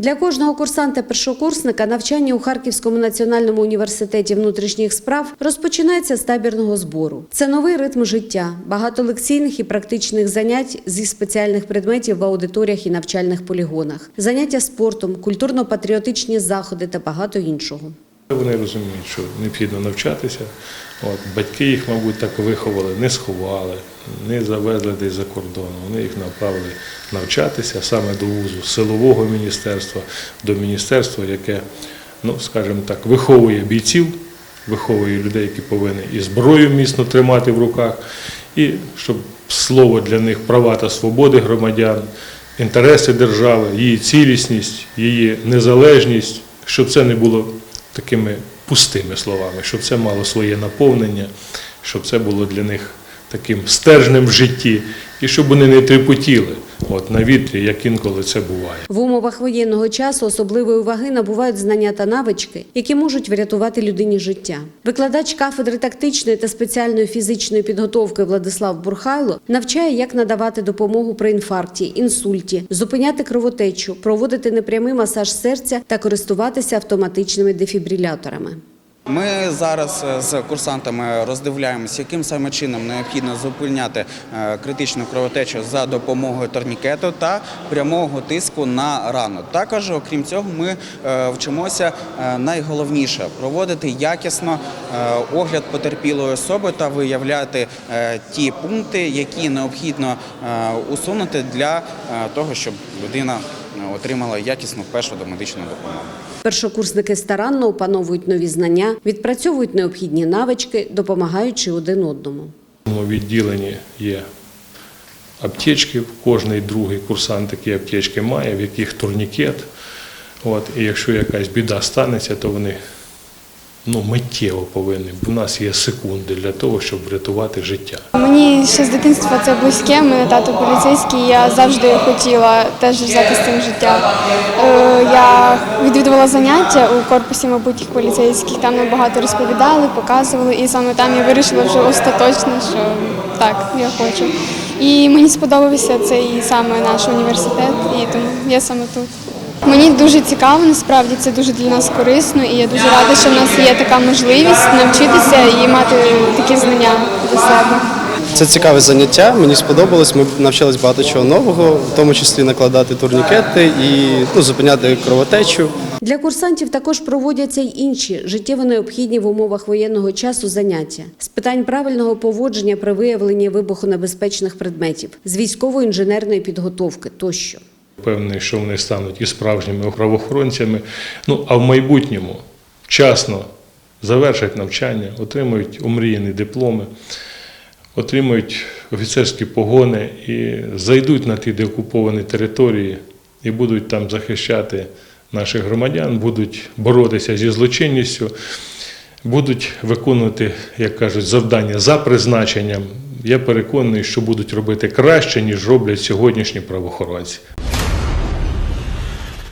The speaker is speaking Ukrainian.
Для кожного курсанта-першокурсника навчання у Харківському національному університеті внутрішніх справ розпочинається з табірного збору. Це новий ритм життя, багато лекційних і практичних занять зі спеціальних предметів в аудиторіях і навчальних полігонах, заняття спортом, культурно-патріотичні заходи та багато іншого. Вони розуміють, що необхідно навчатися. От, батьки їх, мабуть, так виховали, не сховали, не завезли десь за кордону. Вони їх направили навчатися саме до вузу силового міністерства, до міністерства, яке, ну, скажімо так, виховує бійців, виховує людей, які повинні і зброю міцно тримати в руках, і щоб слово для них права та свободи громадян, інтереси держави, її цілісність, її незалежність, щоб це не було такими пустими словами, щоб це мало своє наповнення, щоб це було для них таким стержнем в житті, і щоб вони не трепотіли от, на вітрі, як інколи це буває. В умовах воєнного часу особливої уваги набувають знання та навички, які можуть врятувати людині життя. Викладач кафедри тактичної та спеціальної фізичної підготовки Владислав Бурхайло навчає, як надавати допомогу при інфаркті, інсульті, зупиняти кровотечу, проводити непрямий масаж серця та користуватися автоматичними дефібриляторами. Ми зараз е, з курсантами роздивляємося, яким саме чином необхідно зупиняти е, критичну кровотечу за допомогою турнікету та прямого тиску на рану. Також, окрім цього, ми е, вчимося найголовніше проводити якісно огляд потерпілої особи та виявляти ті пункти, які необхідно усунути для того, щоб людина отримала якісну першу домедичну допомогу. Першокурсники старанно опановують нові знання, відпрацьовують необхідні навички, допомагаючи один одному. У відділенні є аптечки, кожний другий курсант такі аптечки має, в яких турнікет. От, і якщо якась біда станеться, то вони ну, миттєво повинні. У нас є секунди для того, щоб врятувати життя. Мені ще з дитинства це близьке. Мене тато поліцейський. Я завжди хотіла теж взяти з цим життя. Е, Я відвідувала заняття у корпусі майбутніх поліцейських. Там нам багато розповідали, показували, і саме там я вирішила вже остаточно, що так, я хочу. І мені сподобався цей саме наш університет, і тому я саме тут. Мені дуже цікаво, насправді це дуже для нас корисно, і я дуже рада, що в нас є така можливість навчитися і мати такі знання для себе. Це цікаве заняття, мені сподобалось. Ми навчились багато чого нового, в тому числі накладати турнікети і ну, зупиняти кровотечу. Для курсантів також проводяться й інші життєво необхідні в умовах воєнного часу заняття з питань правильного поводження при виявленні вибухонебезпечних предметів, з військово-інженерної підготовки тощо. Певний, що вони стануть і справжніми правоохоронцями. Ну а в майбутньому вчасно завершать навчання, отримують омріяні дипломи, отримують офіцерські погони і зайдуть на ті деокуповані території і будуть там захищати наших громадян, будуть боротися зі злочинністю, будуть виконувати, як кажуть, завдання за призначенням. Я переконаний, що будуть робити краще, ніж роблять сьогоднішні правоохоронці.